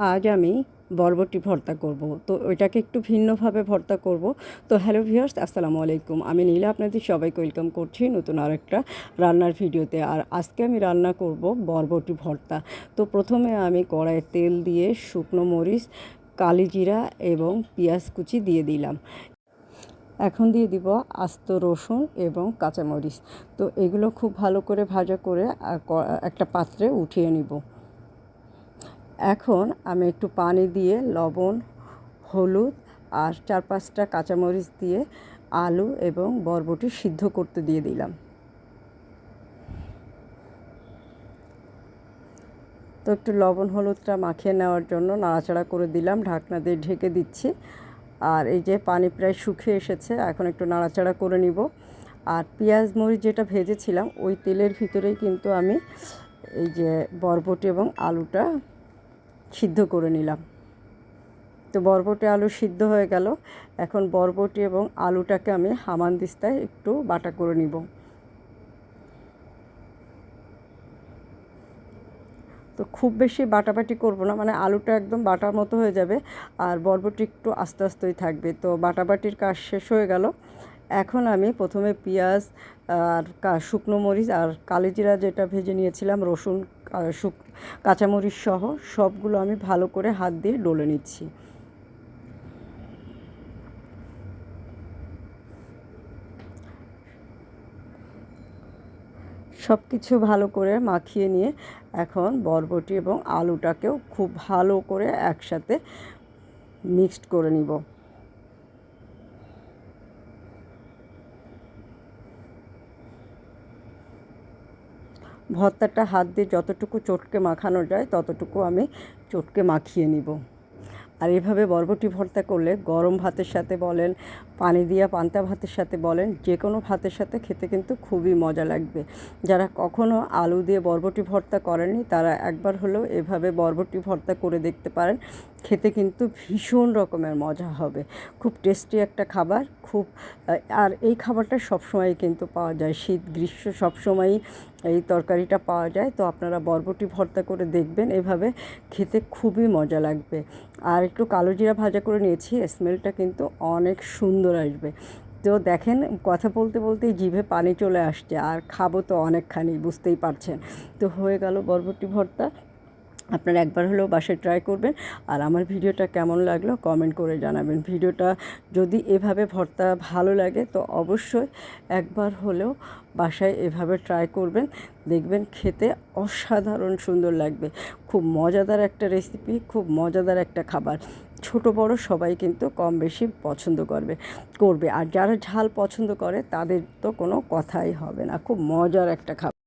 আজ আমি বরবটি ভর্তা করব। তো ওইটাকে একটু ভিন্নভাবে ভর্তা করব। তো হ্যালো ভিউয়ার্স, আসসালামু আলাইকুম। আমি নীলা, আপনাদের সবাইকে ওয়েলকাম করছি নতুন আরেকটা রান্নার ভিডিওতে। আর আজকে আমি রান্না করব বরবটি ভর্তা। তো প্রথমে আমি কড়াইয়ে তেল দিয়ে শুকনো মরিচ কালিজিরা এবং পেঁয়াজ কুচি দিয়ে দিলাম। এখন দিয়ে দিব আস্ত রসুন এবং কাঁচামরিচ। তো এগুলো খুব ভালো করে ভাজা করে একটা পাত্রে উঠিয়ে নিব। এখন আমি একটু পানি দিয়ে লবণ, হলুদ আর চার পাঁচটা কাঁচামরিচ দিয়ে আলু এবং বরবটি সিদ্ধ করতে দিয়ে দিলাম। তো একটু লবণ, হলুদটা মাখিয়ে নেওয়ার জন্য নাড়াচাড়া করে দিলাম, ঢাকনা দিয়ে ঢেকে দিচ্ছি। আর এই যে পানি প্রায় শুকিয়ে এসেছে, এখন একটু নাড়াচাড়া করে নিব। আর পেঁয়াজ মরিচ যেটা ভেজেছিলাম, ওই তেলের ভিতরেই কিন্তু আমি এই যে বরবটি এবং আলুটা সিদ্ধ করে নিলাম। তো বরবটি আলু সিদ্ধ হয়ে গেল। এখন বরবটি এবং আলুটাকে আমি হামানদিস্তায় একটু বাটা করে নিব। তো খুব বেশি বাটাবাটি করব না মানে আলুটা একদম বাটার মতো হয়ে যাবে আর বরবটি একটু আস্তে আস্তেই থাকবে। তো বাটাবাটির কাজ শেষ হয়ে গেল। এখন আমি প্রথমে পেঁয়াজ আর শুকনো মরিচ আর কালিজিরা যেটা ভেজে নিয়েছিলাম, রসুন শুক, কাঁচামরিচ সহ সবগুলো আমি ভালো করে হাত দিয়ে ডলে নিচ্ছি। সব কিছু ভালো করে মাখিয়ে নিয়ে এখন বরবটি এবং আলুটাকেও খুব ভালো করে একসাথে মিক্সড করে নিব। ভর্তাটা হাত দিয়ে যতটুকু চটকে মাখানো যায়, ততটুকু আমি চটকে মাখিয়ে নিব। আর এভাবে বরবটি ভর্তা করলে গরম ভাতের সাথে বলেন, পানি দিয়া পান্তা ভাতের সাথে বলেন যে কোনো ভাতের সাথে খেতে কিন্তু খুবই মজা লাগবে। যারা কখনো আলু দিয়ে বরবটি ভর্তা করেনি তারা একবার হলেও এভাবে বরবটি ভর্তা করে দেখতে পারেন। খেতে কিন্তু ভীষণ রকমের মজা হবে। খুব টেস্টি একটা খাবার, খুব আর এই খাবারটা সবসময় কিন্তু পাওয়া যায়। শীত গ্রীষ্ম সবসময়ই এই তরকারিটা পাওয়া যায়। তো আপনারা বরবটি ভর্তা করে দেখবেন, এভাবে খেতে খুবই মজা লাগবে। আর একটু কালো জিরা ভাজা করে নিয়েছি স্মেলটা কিন্তু অনেক সুন্দর আসবে। তো দেখেন, কথা বলতে বলতেই জিভে পানি চলে আসছে, আর খাব তো অনেকখানি, বুঝতেই পারছেন। তো হয়ে গেল বরবটি ভর্তা। আপনারা একবার হলেও বাসায় ট্রাই করবেন। আর আমার ভিডিওটা কেমন লাগল কমেন্ট করে জানাবেন। ভিডিওটা যদি এভাবে ভর্তা ভালো লাগে তো অবশ্যই একবার হলেও বাসায় এভাবে ট্রাই করবেন। দেখবেন খেতে অসাধারণ সুন্দর লাগবে। খুব মজাদার একটা রেসিপি খুব মজাদার একটা খাবার। ছোট, বড় সবাই কিন্তু কম বেশি পছন্দ করবে করবে। আর যারা ঝাল পছন্দ করে তাদের তো কোনো কথাই হবে না। খুব মজার একটা খাবার।